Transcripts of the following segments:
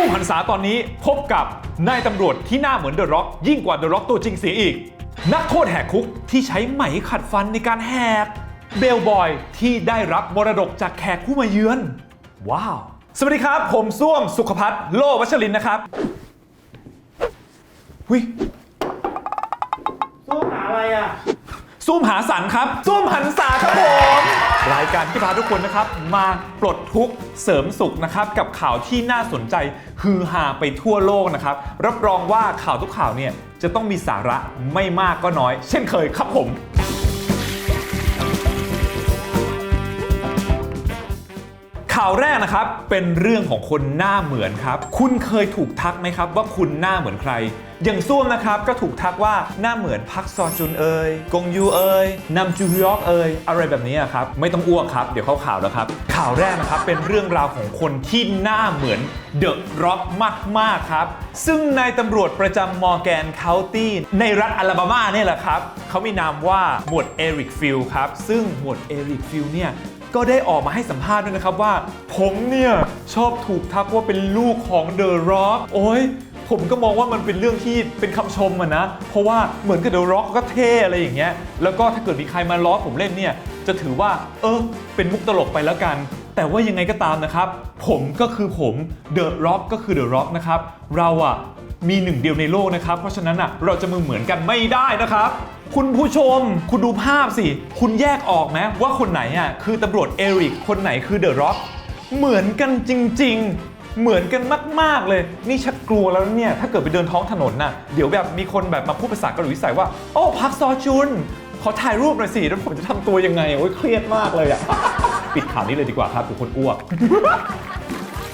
สู้หันษาตอนนี้พบกับนายตำรวจที่หน้าเหมือนเดอะร็อกยิ่งกว่าเดอะร็อกตัวจริงเสียอีก นักโทษแหกคุกที่ใช้ไหมขัดฟันในการแหก เบลบอยที่ได้รับมรดกจากแขกผู้มาเยือน ว้าว สวัสดีครับ ผมส้วมสุขพัฒน์โลวัชรินนะครับหุย สู้หาอะไรอะ ซูมหาสันครับซูมหันษาครับผมรายการที่พาทุกคนนะครับ มาปลดทุกข์เสริมสุขนะครับ กับข่าวที่น่าสนใจฮือฮาไปทั่วโลกนะครับ รับรองว่าข่าวทุกข่าวเนี่ยจะต้องมีสาระไม่มากก็น้อย เช่นเคยครับผม ข่าวแรกนะครับเป็นเรื่องของคนหน้าเหมือนครับ คุณเคยถูกทักไหมครับ ว่าคุณหน้าเหมือนใคร อย่างส้วมนะครับก็ถูกทักว่าหน้าเหมือนพักซอนจุนเอยกงยูเอยนำจูฮยอกเอยอะไรแบบนี้ครับไม่ต้องอ้วกครับเดี๋ยวเข้าข่าวแล้วครับ ข่าวแรกนะครับเป็นเรื่องราวของคนที่หน้าเหมือนเดอะร็อกมากๆครับ ซึ่งนายตำรวจประจำมอร์แกนเคาน์ตี้ในรัฐอลาบามาเนี่ยแหละครับเขามีนามว่าหมวดเอริกฟิลครับซึ่งหมวดเอริกฟิลเนี่ยก็ได้ออกมาให้สัมภาษณ์ด้วยนะครับว่า ผมเนี่ย ชอบถูกทักว่าเป็นลูกของเดอะร็อกโอ้ย ผมก็มองว่ามันเป็นเรื่องที่เป็นคำชมอะนะ เพราะว่าเหมือนกับเดอะร็อกก็เท่อะไรอย่างเงี้ย แล้วก็ถ้าเกิดมีใครมาล้อผมเล่นเนี่ย จะถือว่า เออ เป็นมุกตลกไปแล้วกัน แต่ว่ายังไงก็ตามนะครับ ผมก็คือผมเดอะร็อกก็คือเดอะร็อกนะครับ เราอะมีหนึ่งเดียวในโลกนะครับ เพราะฉะนั้นอะเราจะมือเหมือนกันไม่ได้นะครับคุณผู้ชม คุณดูภาพสิ คุณแยกออกไหมว่าคนไหนอะคือตำรวจเอริก คนไหนคือเดอะร็อก เหมือนกันจริง ๆ เหมือนกันมาก ๆ เลย นี่ชักกลัวแล้วเนี่ย ถ้าเกิดไปเดินท้องถนนน่ะ เดี๋ยวแบบมีคนแบบมาพูดภาษาเกาหลีใส่ว่า โอ้พักซอจุน ขอถ่ายรูปหน่อยสิ แล้วผมจะทำตัวยังไง โอ้ยเครียดมากเลยอะปิดข่าวนี้เลยดีกว่าครับทุกคนอ้วก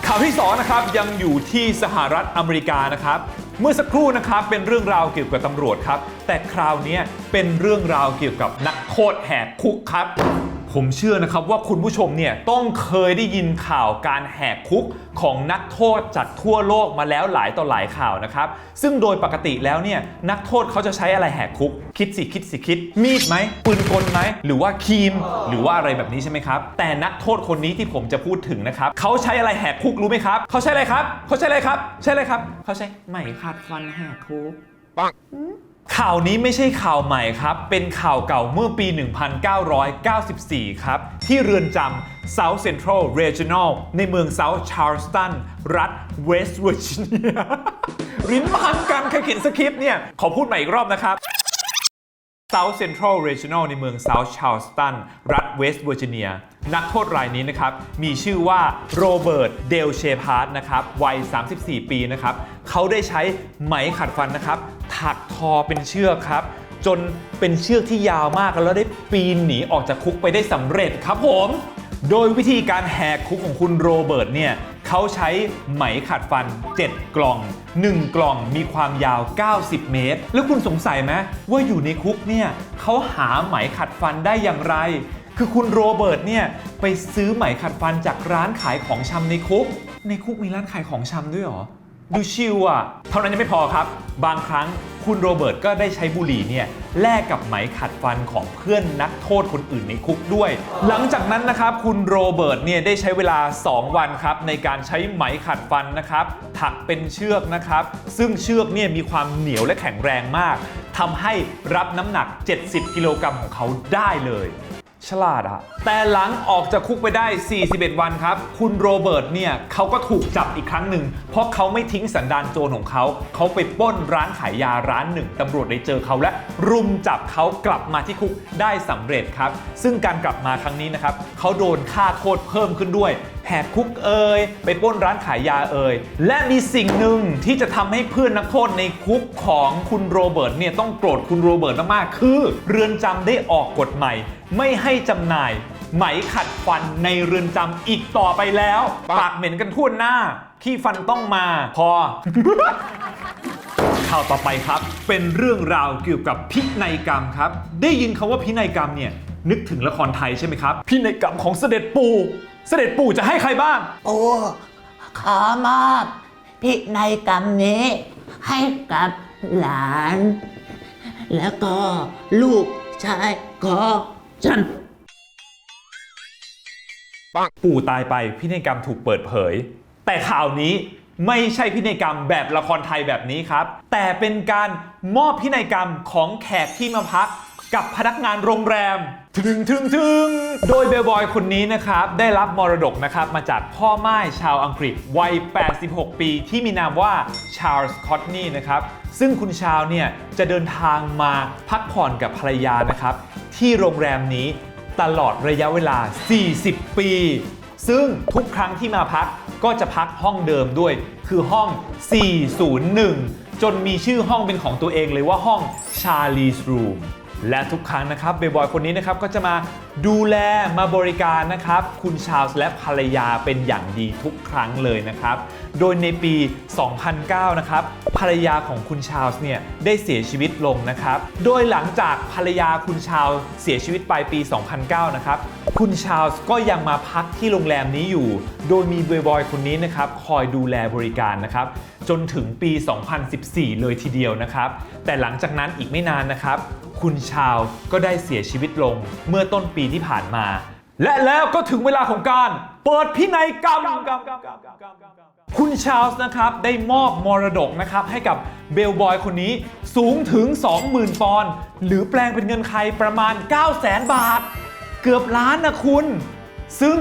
ข่าวที่สองนะครับยังอยู่ที่สหรัฐอเมริกานะครับ เมื่อสักครู่นะครับเป็นเรื่องราวเกี่ยวกับตำรวจครับ แต่คราวนี้เป็นเรื่องราวเกี่ยวกับนักโทษแหกคุกครับ ผมเชื่อนะครับว่าคุณผู้ชมเนี่ยต้องเคยได้ยินข่าวการแหกคุกของนักโทษจากทั่วโลกมาแล้วหลายต่อหลายข่าวนะครับ ซึ่งโดยปกติแล้วเนี่ยนักโทษเขาจะใช้อะไรแหกคุก คิดสิคิดสิคิด มีดไหมปืนกลไหมหรือว่าครีม หรือว่าอะไรแบบนี้ใช่ไหมครับ แต่นักโทษคนนี้ที่ผมจะพูดถึงนะครับเขาใช้อะไรแหกคุกรู้ไหมครับเขาใช้อะไรครับเขาใช้อะไรครับ ใช้อะไรครับเขาใช้ไหมขัดฟันแหกคุกปัง ข่าวนี้ไม่ใช่ข่าวใหม่ครับ เป็นข่าวเก่าเมื่อปี 1994 ครับ ที่เรือนจำ South Central Regional ในเมือง South Charleston รัฐ West Virginia ริ้นพันกันใครเขียนสคริปต์เนี่ย ขอพูดใหม่อีกรอบนะครับ South Central Regional ในเมือง South Charleston รัฐ West Virginia นักโทษรายนี้นะครับ มีชื่อว่าโรเบิร์ต เดลเชพาร์ตนะครับ วัย 34 ปีนะครับ เขาได้ใช้ไหมขัดฟันนะครับ ถักทอเป็นเชือกครับ จนเป็นเชือกที่ยาวมากแล้วได้ปีนหนีออกจากคุกไปได้สำเร็จครับผม โดยวิธีการแหกคุกของคุณโรเบิร์ตเนี่ย เขาใช้ไหมขัดฟัน 7 กล่อง 1 กล่องมีความยาว 90 เมตร แล้วคุณสงสัยไหมว่าอยู่ในคุกเนี่ยเขาหาไหมขัดฟันได้อย่างไร คือคุณโรเบิร์ตเนี่ยไปซื้อไหมขัดฟันจากร้านขายของชำในคุก ในคุกมีร้านขายของชำด้วยหรอ ดูชิลอะ เท่านั้นยังไม่พอครับ บางครั้งคุณโรเบิร์ตก็ได้ใช้บุหรี่เนี่ยแลกกับไหมขัดฟันของเพื่อนนักโทษคนอื่นในคุกด้วย หลังจากนั้นนะครับคุณโรเบิร์ตเนี่ยได้ใช้เวลา 2 วันครับในการใช้ไหมขัดฟันนะครับถักเป็นเชือกนะครับ ซึ่งเชือกเนี่ยมีความเหนียวและแข็งแรงมากทำให้รับน้ำหนัก 70 กิโลกรัมของเขาได้เลย ฉลาดอะแต่หลังออกจากคุกไปได้ 41 วันครับ คุณโรเบิร์ตเนี่ยเขาก็ถูกจับอีกครั้งหนึ่ง เพราะเขาไม่ทิ้งสันดานโจรของเขา เขาไปปล้นร้านขายยาร้านหนึ่งตำรวจได้เจอเขาและ รุมจับเขากลับมาที่คุกได้สำเร็จครับ ซึ่งการกลับมาครั้งนี้นะครับเขาโดนค่าโทษเพิ่มขึ้นด้วย แหกคุกเอ่ยไปปล้นร้านขายยาเอ่ยและมีสิ่งหนึ่งที่จะทำให้เพื่อนนักโทษในคุกของคุณโรเบิร์ตเนี่ยต้องโกรธคุณโรเบิร์ตมากๆคือ เรือนจำได้ออกกฎใหม่ ไม่ให้จำหน่าย ไหมขัดฟันในเรือนจำอีกต่อไปแล้ว ปากเหม็นกันทั่วหน้าขี้ฟันต้องมาพอข่าวต่อไปครับ เป็นเรื่องราวเกี่ยวกับพินัยกรรมครับ ได้ยินคาว่าพินัยกรรมเนี่ยนึกถึงละครไทยใช่ไหมครับ พินัยกรรมของเสด็จปู่ เสด็จปู่จะให้ใครบ้าง โอ้ขอมอบพินัยกรรมนี้ ให้กับหลาน แล้วก็ลูกชายของฉัน ปู่ตายไปพินัยกรรมถูกเปิดเผย แต่ข่าวนี้ไม่ใช่พินัยกรรมแบบละครไทยแบบนี้ครับ แต่เป็นการมอบพินัยกรรมของแขกที่มาพัก กับพนักงานโรงแรม ถึงถึงถึงโดยเบลบอยคนนี้นะครับ ได้รับมรดกนะครับมาจากพ่อไม้ชาวอังกฤษวัย 86 ปี ที่มีนามว่าชาร์ลส์คอตนีนะครับ ซึ่งคุณชาวเนี่ย จะเดินทางมาพักผ่อนกับภรรยานะครับ ที่โรงแรมนี้ตลอดระยะเวลา 40 ปี ซึ่งทุกครั้งที่มาพักก็จะพักห้องเดิมด้วย คือห้อง 401 จนมีชื่อห้องเป็นของตัวเองเลยว่าห้อง Charlie's Room และทุกครั้งนะครับเบย์บอยคนนี้นะครับก็จะมาดูแลมาบริการนะครับ คุณชาลส์และภรรยาเป็นอย่างดีทุกครั้งเลยนะครับ โดยในปี 2009 นะครับภรรยาของคุณชาลส์เนี่ยได้เสียชีวิตลงนะครับ โดยหลังจากภรรยาคุณชาลส์เสียชีวิตไปปี 2009 นะครับ คุณชาลส์ก็ยังมาพักที่โรงแรมนี้อยู่ โดยมีเบย์บอยคนนี้นะครับคอยดูแลบริการนะครับจนถึงปี 2014 เลยทีเดียวนะครับ แต่หลังจากนั้นอีกไม่นานนะครับ คุณชาลส์ก็ได้เสียชีวิตลงเมื่อต้นปีที่ผ่านมา และแล้วก็ถึงเวลาของการเปิดพินัยกรรม คุณชาลส์นะครับได้มอบมรดกนะครับให้กับเบลบอยคนนี้สูงถึง 20,000 ปอนด์หรือแปลงเป็นเงินไทยประมาณ 900,000 บาท เกือบล้านนะคุณ ซึ่ง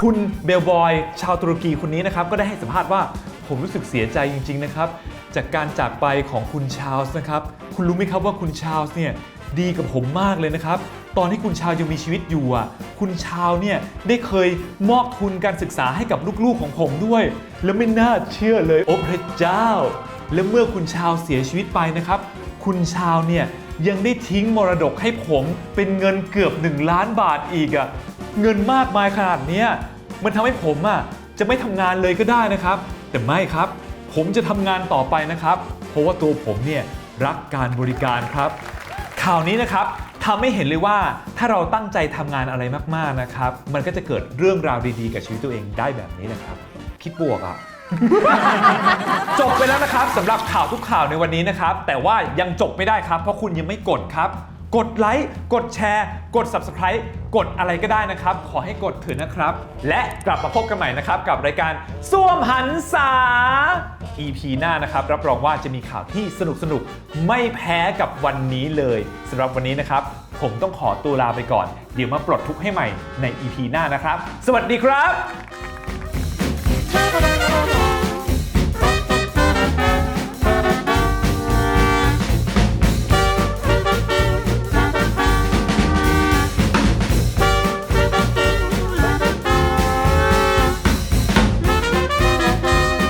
คุณเบลบอยชาวตุรกีคนนี้นะครับก็ได้ให้สัมภาษณ์ว่า ผมรู้สึกเสียใจจริง ๆ นะครับ จากการจากไปของคุณชาลส์นะครับ คุณรู้ไหมครับว่าคุณชาลส์เนี่ยดีกับผมมากเลยนะครับ ตอนที่คุณชาวยังมีชีวิตอยู่อะ คุณชาวเนี่ยได้เคยมอบทุนการศึกษาให้กับลูกๆของผมด้วย แล้วไม่น่าเชื่อเลยโอ้พระเจ้า และเมื่อคุณชาวเสียชีวิตไปนะครับ คุณชาวเนี่ยยังได้ทิ้งมรดกให้ผมเป็นเงินเกือบ 1 ล้านบาทอีกอะ เงินมากมายขนาดเนี้ยมันทำให้ผมอะจะไม่ทำงานเลยก็ได้นะครับ แต่ไม่ครับ ผมจะทำงานต่อไปนะครับ เพราะว่าตัวผมเนี่ยรักการบริการครับ ข่าวนี้นะครับทำให้เห็นเลยว่าถ้าเราตั้งใจทำงานอะไรมากๆนะครับ มันก็จะเกิดเรื่องราวดีๆ กับชีวิตตัวเองได้แบบนี้นะครับ คิดบวกอะ จบไปแล้วนะครับสำหรับข่าวทุกข่าวในวันนี้นะครับ แต่ว่ายังจบไม่ได้ครับ เพราะคุณยังไม่กดครับ กดไลค์กดแชร์ กด Subscribe กดอะไรก็ได้นะครับ ขอให้กดเถอะนะครับ และกลับมาพบกันใหม่นะครับ กับรายการส้วมหันษา EP หน้านะครับ รับรองว่าจะมีข่าวที่สนุกสนุกไม่แพ้กับวันนี้เลยสำหรับวันนี้นะครับ ผมต้องขอตัวลาไปก่อน เดี๋ยวมาปลดทุกข์ให้ใหม่ใน EP หน้านะครับ สวัสดีครับ